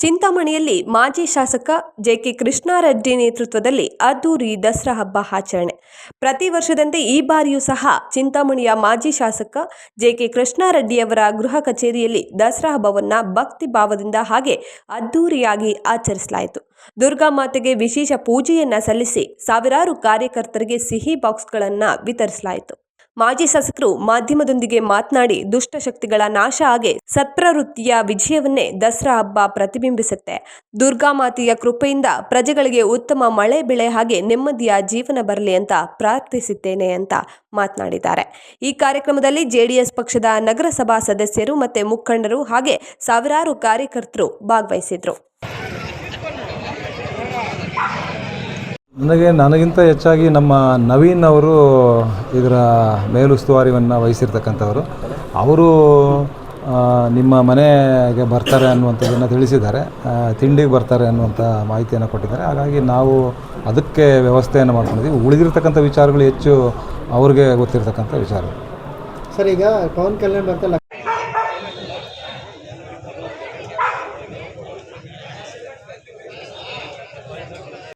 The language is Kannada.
ಚಿಂತಾಮಣಿಯಲ್ಲಿ ಮಾಜಿ ಶಾಸಕ ಜೆಕೆ ಕೃಷ್ಣಾರೆಡ್ಡಿ ನೇತೃತ್ವದಲ್ಲಿ ಅದ್ದೂರಿ ದಸರಾ ಹಬ್ಬ ಆಚರಣೆ. ಪ್ರತಿ ವರ್ಷದಂತೆ ಈ ಬಾರಿಯೂ ಸಹ ಚಿಂತಾಮಣಿಯ ಮಾಜಿ ಶಾಸಕ ಜೆಕೆ ಕೃಷ್ಣಾರೆಡ್ಡಿಯವರ ಗೃಹ ಕಚೇರಿಯಲ್ಲಿ ದಸರಾ ಹಬ್ಬವನ್ನು ಭಕ್ತಿ ಭಾವದಿಂದ ಹಾಗೆ ಅದ್ದೂರಿಯಾಗಿ ಆಚರಿಸಲಾಯಿತು. ದುರ್ಗಾ ಮಾತೆಗೆ ವಿಶೇಷ ಪೂಜೆಯನ್ನ ಸಲ್ಲಿಸಿ ಸಾವಿರಾರು ಕಾರ್ಯಕರ್ತರಿಗೆ ಸಿಹಿ ಬಾಕ್ಸ್ಗಳನ್ನು ವಿತರಿಸಲಾಯಿತು. ಮಾಜಿ ಶಾಸಕರು ಮಾಧ್ಯಮದೊಂದಿಗೆ ಮಾತನಾಡಿ ದುಷ್ಟಶಕ್ತಿಗಳ ನಾಶ ಹಾಗೆ ಸತ್ಪ್ರವೃತ್ತಿಯ ವಿಜಯವನ್ನೇ ದಸರಾ ಹಬ್ಬ ಪ್ರತಿಬಿಂಬಿಸುತ್ತೆ. ದುರ್ಗಾ ಮಾತೆಯ ಕೃಪೆಯಿಂದ ಪ್ರಜೆಗಳಿಗೆ ಉತ್ತಮ ಮಳೆ ಬೆಳೆ ಹಾಗೆ ನೆಮ್ಮದಿಯ ಜೀವನ ಬರಲಿ ಅಂತ ಪ್ರಾರ್ಥಿಸುತ್ತೇನೆ ಅಂತ ಮಾತನಾಡಿದ್ದಾರೆ. ಈ ಕಾರ್ಯಕ್ರಮದಲ್ಲಿ ಜೆಡಿಎಸ್ ಪಕ್ಷದ ನಗರಸಭಾ ಸದಸ್ಯರು ಮತ್ತೆ ಮುಖಂಡರು ಹಾಗೆ ಸಾವಿರಾರು ಕಾರ್ಯಕರ್ತರು ಭಾಗವಹಿಸಿದ್ರು. ನನಗೆ ನನಗಿಂತ ಹೆಚ್ಚಾಗಿ ನಮ್ಮ ನವೀನ್ ಅವರು ಇದರ ಮೇಲುಸ್ತುವಾರಿಯನ್ನು ವಹಿಸಿರ್ತಕ್ಕಂಥವರು. ಅವರು ನಿಮ್ಮ ಮನೆಗೆ ಬರ್ತಾರೆ ಅನ್ನುವಂಥದ್ದನ್ನು ತಿಳಿಸಿದ್ದಾರೆ. ತಿಂಡಿಗೆ ಬರ್ತಾರೆ ಅನ್ನುವಂಥ ಮಾಹಿತಿಯನ್ನು ಕೊಟ್ಟಿದ್ದಾರೆ. ಹಾಗಾಗಿ ನಾವು ಅದಕ್ಕೆ ವ್ಯವಸ್ಥೆಯನ್ನು ಮಾಡ್ಕೊಂಡಿದ್ದೀವಿ. ಉಳಿದಿರ್ತಕ್ಕಂಥ ವಿಚಾರಗಳು ಹೆಚ್ಚು ಅವ್ರಿಗೆ ಗೊತ್ತಿರತಕ್ಕಂಥ ವಿಚಾರ ಸರ್, ಈಗ ಪವನ್ ಕಲ್ಯಾಣ್ ಬರ್ತಲ್ಲ